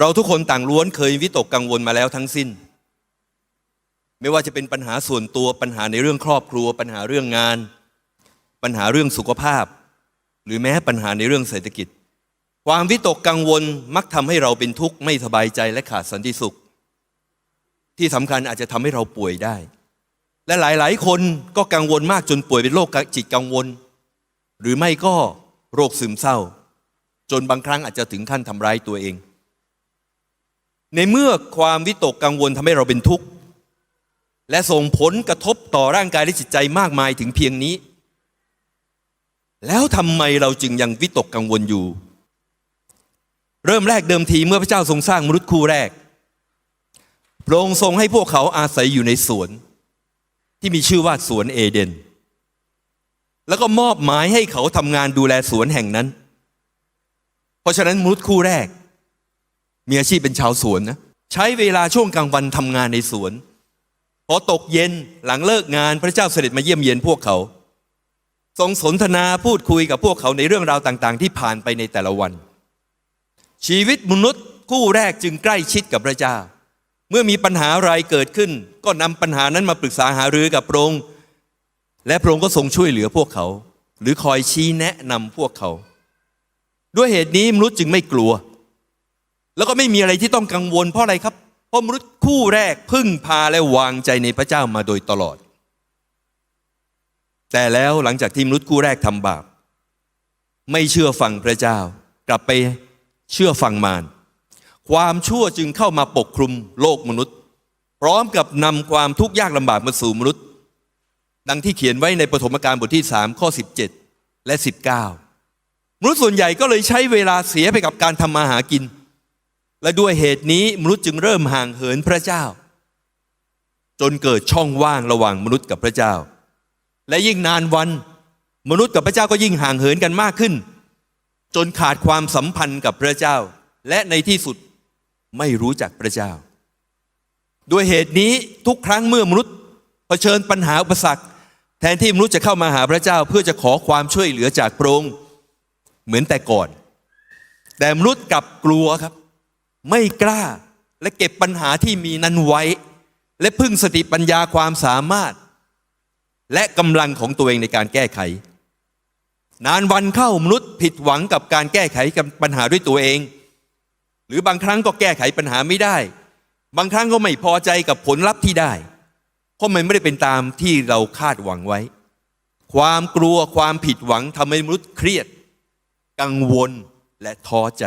เราทุกคนต่างล้วนเคยวิตกกังวลมาแล้วทั้งสิ้น ไม่ว่าจะเป็นปัญหาส่วนตัวปัญหาในเรื่องครอบครัว ปัญหาเรื่องงาน ปัญหาเรื่องสุขภาพ หรือแม้ปัญหาในเรื่องเศรษฐกิจ ความวิตกกังวลมักทำให้เราเป็นทุกข์ไม่สบายใจและขาดสันติสุข ที่สำคัญอาจจะทำให้เราป่วยได้ และหลายๆ คนก็กังวลมากจนป่วยเป็นโรคจิตกังวล หรือไม่ก็โรคซึมเศร้า จนบางครั้งอาจจะถึงขั้นทำร้ายตัวเอง ในเมื่อความวิตกกังวลทำให้เราเป็นทุกข์ และส่งผลกระทบต่อร่างกายและจิตใจมากมายถึงเพียงนี้ แล้วทำไมเราจึงยังวิตกกังวลอยู่ เริ่มแรกเดิมทีเมื่อพระเจ้าทรงสร้างมนุษย์คู่แรกพระองค์ทรงให้พวกเขาอาศัยอยู่ในสวน ที่มีชื่อว่าสวนเอเดน แล้วก็มอบหมายให้เขาทำงานดูแลสวนแห่งนั้น เพราะฉะนั้นมนุษย์คู่แรก มีอาชีพเป็นชาวสวนนะใช้เวลาช่วงกลางวันทำงานในสวน พอตกเย็นหลังเลิกงานพระเจ้าเสด็จมาเยี่ยมเยียนพวกเขา ทรงสนทนาพูดคุยกับพวกเขาในเรื่องราวต่างๆ ที่ผ่านไปในแต่ละวัน ชีวิตมนุษย์คู่แรกจึงใกล้ชิดกับพระเจ้า เมื่อมีปัญหาอะไรเกิดขึ้น ก็นำปัญหานั้นมาปรึกษาหารือกับพระองค์และพระองค์ก็ทรงช่วยเหลือพวกเขา หรือคอยชี้แนะนำพวกเขา ด้วยเหตุนี้มนุษย์จึงไม่กลัว ไม่มีอะไรที่ต้องกังวลเพราะอะไรครับเพราะมนุษย์คู่แรกพึ่งพาและวางใจในพระเจ้ามาโดยตลอด แต่แล้วหลังจากที่มนุษย์คู่แรกทำบาป ไม่เชื่อฟังพระเจ้า กลับไปเชื่อฟังมารความชั่วจึงเข้ามาปกคลุมโลกมนุษย์ พร้อมกับนำความทุกข์ยากลำบากมาสู่มนุษย์ ดังที่เขียนไว้ในปฐมกาลบทที่ 3 ข้อ 17 และ 19 มนุษย์ส่วนใหญ่ก็เลยใช้เวลาเสียไปกับการทำมาหากิน และด้วยเหตุนี้มนุษย์จึงเริ่มห่างเหินพระเจ้า จนเกิดช่องว่างระหว่างมนุษย์กับพระเจ้า และยิ่งนานวันมนุษย์กับพระเจ้าก็ยิ่งห่างเหินกันมากขึ้น จนขาดความสัมพันธ์กับพระเจ้า และในที่สุดไม่รู้จักพระเจ้า ด้วยเหตุนี้ทุกครั้งเมื่อมนุษย์เผชิญปัญหาอุปสรรค แทนที่มนุษย์จะเข้ามาหาพระเจ้าเพื่อจะขอความช่วยเหลือจากพระองค์เหมือนแต่ก่อน แต่มนุษย์กลับกลัวครับ ไม่กล้าและเก็บปัญหาที่มีนั้นไว้ และพึ่งสติปัญญาความสามารถ และกำลังของตัวเองในการแก้ไข นานวันเข้ามนุษย์ผิดหวังกับการแก้ไขปัญหาด้วยตัวเอง หรือบางครั้งก็แก้ไขปัญหาไม่ได้ บางครั้งก็ไม่พอใจกับผลลัพธ์ที่ได้ เพราะมันไม่ได้เป็นตามที่เราคาดหวังไว้ ความกลัวความผิดหวังทำให้มนุษย์เครียด กังวลและท้อใจ